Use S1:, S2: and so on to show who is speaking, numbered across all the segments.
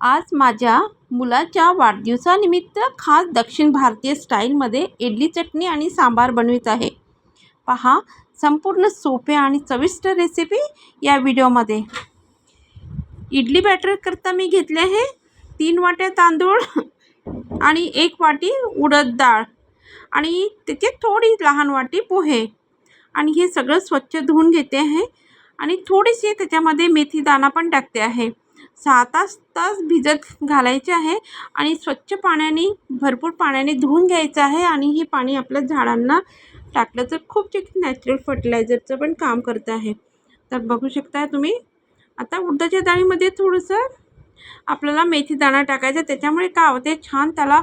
S1: आज माझ्या मुलाच्या वाढदिवसानिमित्त खास दक्षिण भारतीय स्टाईलमध्ये इडली चटणी आणि सांबार बनवित आहे. पहा संपूर्ण सोप्या आणि चविष्ट रेसिपी या व्हिडिओमध्ये. इडली बॅटरकरता मी घेतले आहे. तीन वाट्या तांदूळ आणि एक वाटी उडद डाळ आणि तिथे थोडी लहान वाटी पोहे. आणि हे सगळं स्वच्छ धुवून घेते आहे. आणि थोडीशी त्याच्यामध्ये मेथी दाणा पण टाकते आहे. सहा तास तास भिजत घालायचे आहे आणि स्वच्छ पाण्याने भरपूर पाण्याने धुवून घ्यायचं आहे आणि हे पाणी आपल्या झाडांना टाकलं तर खूप नॅचरल फर्टिलायझरचं पण काम करतं आहे. तर बघू शकता तुम्ही आता उडदाच्या डाळीमध्ये थोडंसं आपल्याला मेथी दाणा टाकायचा त्याच्यामुळे काय होते छान त्याला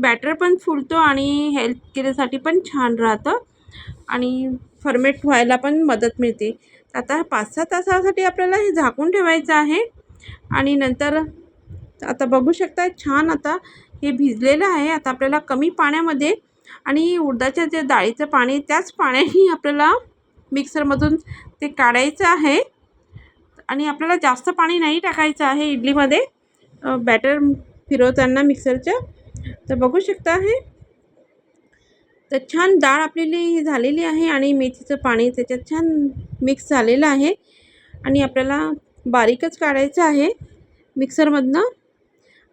S1: बॅटर पण फुलतो आणि हेल्थ केअरसाठी पण छान राहतं आणि फर्मेट व्हायला पण मदत मिळते. आता पाच सहा तासासाठी आपल्याला हे झाकून ठेवायचं आहे. आणि नंतर आता बघू शकता छान आता हे भिजलेलं आहे. आता आपल्याला कमी पाण्यामध्ये आणि उडदाच्या जे डाळीचं पाणी त्याच पाण्याने आपल्याला मिक्सरमधून ते काढायचं आहे. आणि आपल्याला जास्त पाणी नाही टाकायचं आहे इडलीमध्ये. बॅटर फिरवताना मिक्सरच्या तर बघू शकता आहे तर छान डाळ आपलेली झालेली आहे आणि मेथीचं पाणी त्याच्यात छान मिक्स झालेलं आहे. आणि आपल्याला बारीकच काढायचं आहे मिक्सरमधनं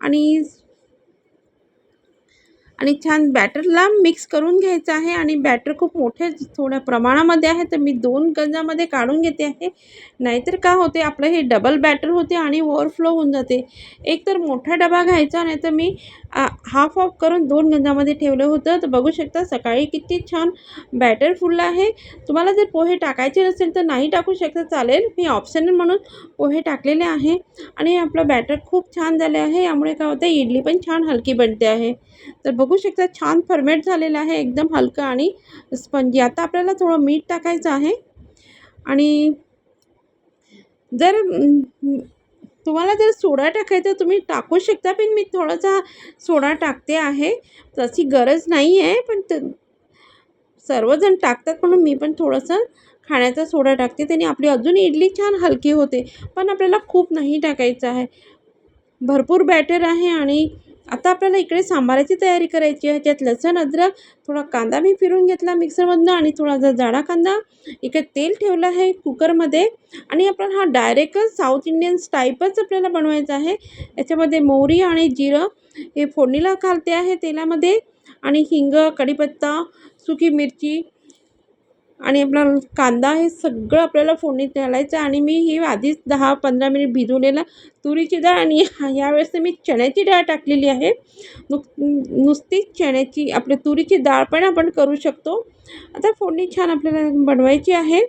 S1: आणि आणि छान बॅटरला मिक्स करून घ्यायचं आहे आणि बॅटर खूप मोठे थोड्या प्रमाणामध्ये आहे तर मी दोन गंजामध्ये काढून घेते आहे. नाहीतर का होते आपलं हे डबल बॅटर होते आणि ओव्हरफ्लो होऊन जाते. एक तर मोठा डबा घ्यायचा नाही तर मी हाफ ऑफ करून दोन गंजामध्ये ठेवलं होतं. तर बघू शकता सकाळी किती छान बॅटर फुललं आहे. तुम्हाला जर पोहे टाकायचे नसेल तर नाही टाकू शकता. चालेल मी ऑप्शनल म्हणून पोहे टाकलेले आहे. आणि आपलं बॅटर खूप छान झाले आहे. यामुळे काय होतं इडली पण छान हलकी बनते आहे. तर बघू शकता छान फर्मेट झालेलं आहे एकदम हलकं आणि स्पंजी आता आपल्याला थोडं मीठ टाकायचं आहे. आणि जर तुम्हाला जर सोडा टाकायचा तुम्ही टाकू शकता पण मी थोडासा सोडा टाकते आहे. तशी गरज नाही आहे पण त सर्वजण टाकतात म्हणून मी पण थोडंसं खाण्याचा सोडा टाकते. त्याने आपली अजून इडली छान हलकी होते पण आपल्याला खूप नाही टाकायचं आहे. भरपूर बॅटर आहे आणि आता आपल्याला इकडे सांबाराची तयारी करायची आहे. त्यात लसण अद्रक थोडा कांदा मी फिरून घेतला मिक्सरमधनं आणि थोडासा जाडा कांदा इकडे तेल ठेवलं आहे कुकरमध्ये आणि आपण हा डायरेक्टच साऊथ इंडियन टाईपच आपल्याला बनवायचा आहे. याच्यामध्ये मोहरी आणि जिरं हे फोडणीला घालते आहे तेलामध्ये आणि हिंग कढीपत्ता सुकी मिरची आणि आपला कांदा हे सगळं आपल्याला फोडणीत घालायचं आणि मी ही आधीच दहा पंधरा मिनिट भिजवलेला तुरीची डाळ आणि यावेळेस मी चण्याची डाळ टाकलेली आहे. नुक नुसतीच चण्याची आपल्या तुरीची डाळ पण आपण करू शकतो. आता फोडणी छान आपल्याला बनवायची आहे.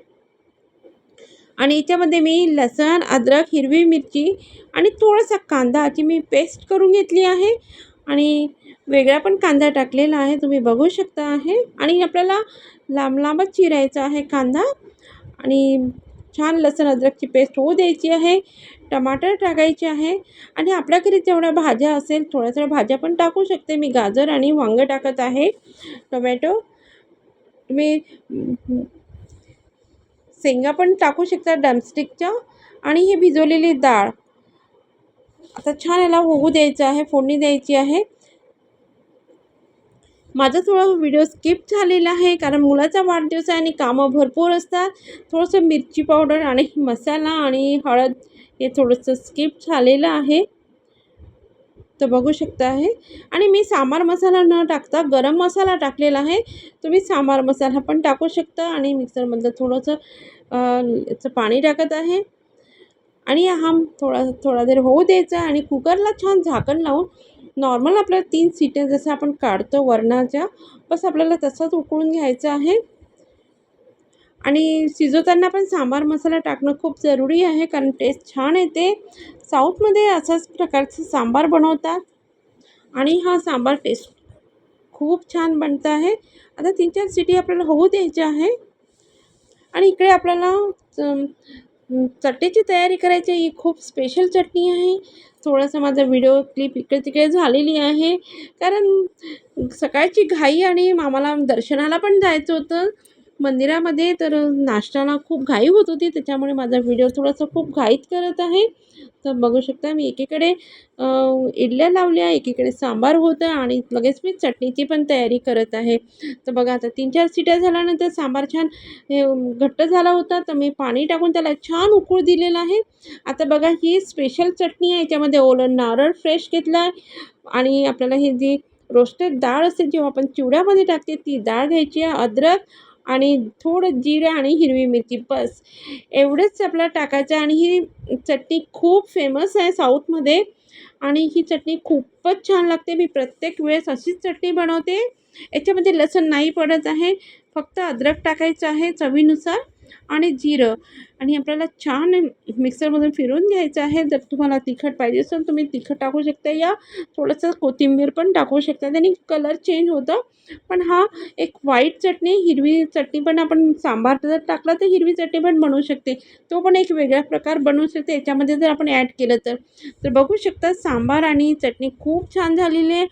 S1: आणि याच्यामध्ये मी लसण अद्रक हिरवी मिरची आणि थोडासा कांदाची मी पेस्ट करून घेतली आहे. आणि वेगळा पण कांदा टाकलेला आहे तुम्ही बघू शकता आहे. आणि आपल्याला लांब लांबच चिरायचा आहे कांदा. आणि छान लसण अद्रकची पेस्ट होऊ द्यायची आहे. टमाटर टाकायचे आहे. आणि आपल्या घरी जेवढ्या भाज्या असेल थोड्या थोड्या भाज्या पण टाकू शकते. मी गाजर आणि वांगं टाकत आहे. टोमॅटो. तुम्ही शेंगा पण टाकू शकता डमस्टिकच्या. आणि ही भिजवलेली डाळ. आता छान याला होऊ द्यायचं आहे फोडणी द्यायची आहे. माझा थोडा व्हिडिओ स्किप झालेला आहे कारण मुलाचा वाढदिवस आहे आणि कामं भरपूर असतात. थोडंसं मिरची पावडर आणि मसाला आणि हळद हे थोडंसं स्किप झालेलं आहे. तर बघू शकता आहे. आणि मी सांबार मसाला न टाकता गरम मसाला टाकलेला आहे. तुम्ही सांबार मसाला पण टाकू शकता आणि मिक्सरमधलं थोडंसं याचं पाणी टाकत आहे. आणि हा थोडा थोडा देर होऊ द्यायचा आणि कुकरला छान झाकण लावून नॉर्मल आपल्याला तीन सीट्या जसं आपण काढतो वरणाच्या बस आपल्याला तसंच उकळून घ्यायचं आहे. आणि शिजवताना पण सांबार मसाला टाकणं खूप जरुरी आहे कारण टेस्ट छान येते. साऊथमध्ये असाच प्रकारचं सांबार बनवतात आणि हा सांबार टेस्ट खूप छान बनतं आहे. आता तीन चार सिटी आपल्याला होऊ द्यायची आहे. आणि इकडे आपल्याला चटणीची तयारी करायची ही खूप स्पेशल चटणी आहे. थोडासा माझा व्हिडिओ क्लिप इकडे तिकडे झालेली आहे. कारण सकाळची घाई आणि आम्हाला दर्शनाला पण जायचं होतं. मंदिरामध्ये तर नाश्त्याला खूप घाई होत होती त्याच्यामुळे माझा व्हिडिओ थोडासा खूप घाईत करत आहे. तर बघू शकता मी एकीकडे इडल्या लावल्या एकीकडे सांबार होतं आणि लगेच मी चटणीची पण तयारी करत आहे. तर बघा आता तीन चार सिट्या झाल्यानंतर सांबार छान हे घट्ट झाला होता तर मी पाणी टाकून त्याला छान उकळू दिलेला आहे. आता बघा ही स्पेशल चटणी आहे याच्यामध्ये ओलं नारळ फ्रेश घेतला आहे आणि आपल्याला हे जी रोस्टेड डाळ असते जेव्हा आपण चिवड्यामध्ये टाकते ती डाळ घ्यायची आहे अद्रक आणि थोडं जिरे आणि हिरवी मिरची बस. एवढंच आपल्याला टाकायचं आणि ही चटणी खूप फेमस आहे साऊथमध्ये. आणि ही चटणी खूपच छान लागते. मी प्रत्येक वेळेस अशीच चटणी बनवते. याच्यामध्ये लसूण नाही पडत आहे. फक्त अद्रक टाकायचं आहे चवीनुसार. आणि जिरं. आणि आपल्याला छान मिक्सरमधून फिरून घ्यायचं आहे. जर तुम्हाला तिखट पाहिजे असेल तुम्ही तिखट टाकू शकता. या थोडंसं कोथिंबीर पण टाकू शकता. त्याने कलर चेंज होतं. पण हा एक व्हाईट चटणी हिरवी चटणी पण आपण सांबार जर टाकला तर हिरवी चटणी पण बनवू शकते. तो पण एक वेगळा प्रकार बनवू शकते. याच्यामध्ये जर आपण ॲड केलं तर. तर बघू शकता सांबार आणि चटणी खूप छान झालेली आहे.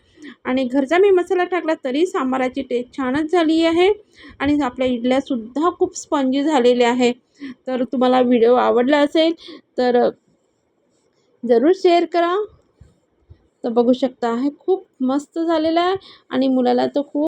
S1: आणि घरचा मी मसाला टाकला तरी सांबाराची टेस्ट छानच झाली आहे. आणि आपल्या इडल्यासुद्धा खूप स्पंजी झालेल्या आहे तर तुम्हाला व्हिडिओ आवडला असेल तर जरूर शेअर करा. तर बघू शकता हे खूप मस्त झालेलं आहे आणि मुलाला तर खूप